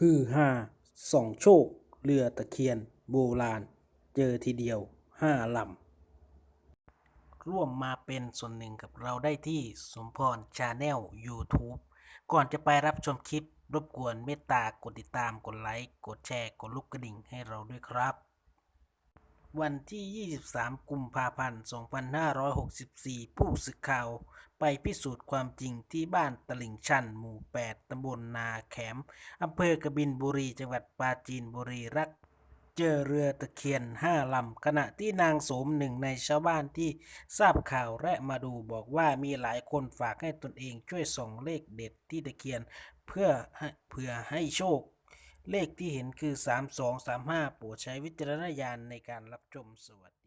ฮือฮาส่องโชค เรือตะเคียน โบราณ เจอทีเดียวห้าลำ ร่วมมาเป็นส่วนหนึ่งกับเราได้ที่สมพรชาแนล YouTube ก่อนจะไปรับชมคลิปรบกวนเมตตากดติดตามกดไลค์ กดแชร์ กดลูกกระดิ่งให้เราด้วยครับ วันที่ 23 กุมภาพันธ์ 2564 ผู้สื่อข่าว ไปพิสูจน์ความจริงที่บ้านตลิ่งชัน หมู่ 8 ตำบลนาแขม อำเภอกบินบุรี จังหวัดปราจีนบุรีรัก เจอเรือตะเคียนห้าลำ ขณะที่นางโสมหนึ่งในชาวบ้านที่ทราบข่าวและมาดูบอกว่ามีหลายคนฝากให้ตนเองช่วยส่องเลขเด็ดที่ตะเคียน เพื่อเพื่อให้โชค เลขที่เห็นคือ 3235โปรดใช้วิจารณญาณในการรับชมสวัสดี